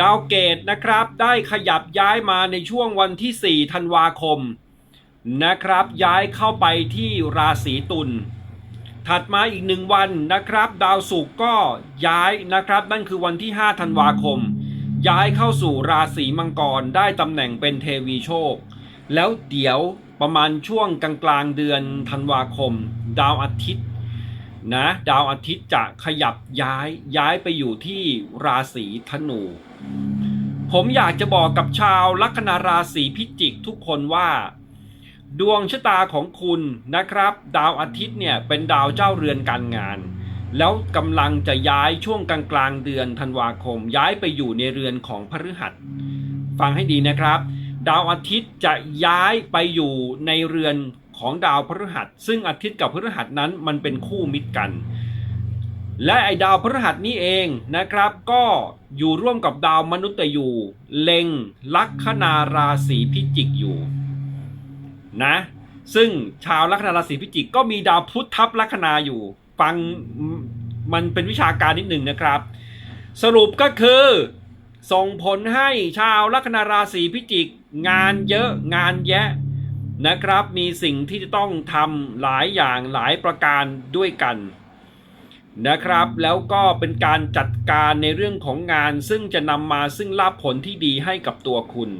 ดาวเกตนะครับได้ขยับย้ายมาในช่วงวันที่ 4 ธันวาคมนะครับ ย้ายเข้าไปที่ราศีตุลถัดมาอีกหนึ่งวันนะครับ ดาวศุกร์ก็ย้ายนะครับ นั่นคือวันที่ 5 ธันวาคม ย้ายเข้าสู่ราศีมังกรได้ตำแหน่งเป็นเทวีโชค แล้วเดี๋ยวประมาณช่วงกลางกลางๆเดือนธันวาคม ดาวอาทิตย์นะดาวอาทิตย์จะขยับย้ายย้ายไปอยู่ที่ราศีธนู ผมอยากจะบอกกับชาวลัคนาราศีพิจิกทุกคนว่า ดวงชะตาของคุณนะครับ ดาวอาทิตย์เนี่ยเป็นดาวเจ้าเรือนการงาน แล้วกำลังจะย้ายช่วงกลางกลางๆเดือนธันวาคม ย้ายไปอยู่ในเรือนของพฤหัส ฟังให้ดีนะครับ ดาวอาทิตย์จะย้ายไปอยู่ในเรือนของดาวพฤหัส ซึ่งอาทิตย์กับพฤหัสนั้นมันเป็นคู่มิตรกัน และไอ้ดาวพฤหัสนี้เองนะครับ ก็อยู่ร่วมกับดาวมนุษย์ยูเล็งลัคนาราศีพิจิกอยู่นะซึ่งชาวลัคนาราศีพิจิกก็มีดาวพุธทับลัคนาอยู่ ฟังมันเป็นวิชาการนิดหนึ่งนะครับ สรุปก็คือส่งผลให้ชาวลัคนาราศีพิจิก งานเยอะงานแยะนะครับ มีสิ่งที่จะต้องทำหลายอย่างหลายประการด้วยกัน นะครับ แล้วก็เป็นการจัดการในเรื่องของงาน ซึ่งจะนำมาซึ่งลาภผลที่ดีให้กับตัวคุณ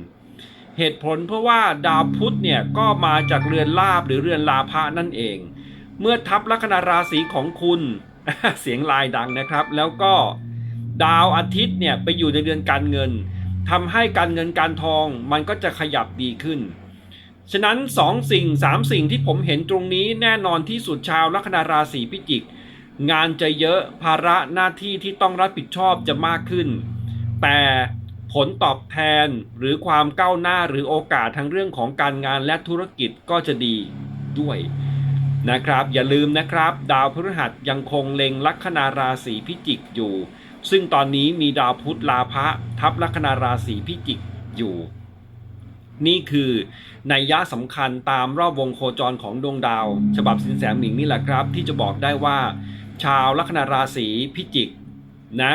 เหตุผลเพราะว่าดาวพุธเนี่ยก็มาจากเรือนลาบหรือเรือนลาภะนั่นเอง เมื่อทับลัคนาราศีของคุณเสียงลายดังนะครับ แล้วก็ดาวอาทิตย์เนี่ยไปอยู่ในเรือนการเงินทำให้การเงินการทองมันก็จะขยับดีขึ้น ฉะนั้นสองสิ่งสามสิ่งที่ผมเห็นตรงนี้แน่นอนที่สุดชาวลัคนาราศีพิจิก งานจะเยอะภาระหน้าที่ที่ต้องรับผิดชอบจะมากขึ้น แต่ผลตอบแทนหรือความก้าวหน้าหรือโอกาสทางเรื่องของการงานและธุรกิจก็จะดีด้วยนะครับ อย่าลืมนะครับ ดาวพฤหัสยังคงเล็งลัคนาราศีพิจิกอยู่ ซึ่งตอนนี้มีดาวพุธลาภะทับลัคนาราศีพิจิกอยู่ นี่คือนัยยะสำคัญตามรอบวงโคจรของดวงดาว ฉบับสินแสหมิงนี่แหละครับ ที่จะบอกได้ว่า ชาวลัคนาราศีพิจิกนะ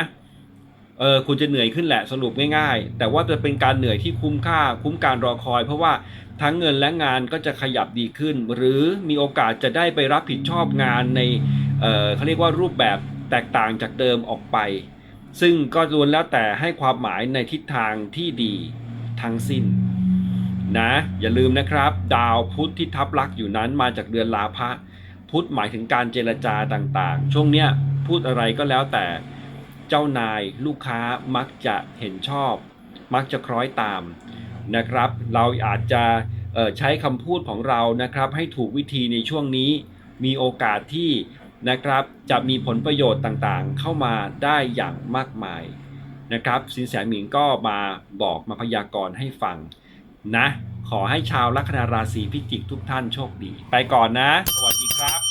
เออคุณจะเหนื่อยขึ้นแหละสรุปง่ายๆ แต่ว่าจะเป็นการเหนื่อยที่คุ้มค่า คุ้มการรอคอย เพราะว่าทั้งเงินและงานก็จะขยับดีขึ้น หรือมีโอกาสจะได้ไปรับผิดชอบงานในเออเขาเรียกว่ารูปแบบแตกต่างจากเดิมออกไป ซึ่งก็ล้วนแล้วแต่ให้ความหมายในทิศทางที่ดีทั้งสิ้นนะอย่าลืมนะครับ ดาวพุธที่ทับลักอยู่นั้นมาจากเดือนลาภะ พุธหมายถึงการเจรจาต่างๆ ช่วงเนี้ยพูดอะไรก็แล้วแต่เจ้านายลูกค้ามักจะเห็นชอบ มักจะคล้อยตามนะครับ เราอาจจะใช้คำพูดของเรานะครับ ให้ถูกวิธีในช่วงนี้มีโอกาสที่นะครับจะมีผลประโยชน์ต่างๆ เข้ามาได้อย่างมากมายนะครับสินแสหมิงก็มาบอกมาพยากรณ์ให้ฟังนะ ขอให้ชาวลัคนาราศีพิจิกทุกท่านโชคดี ไปก่อนนะ สวัสดีครับ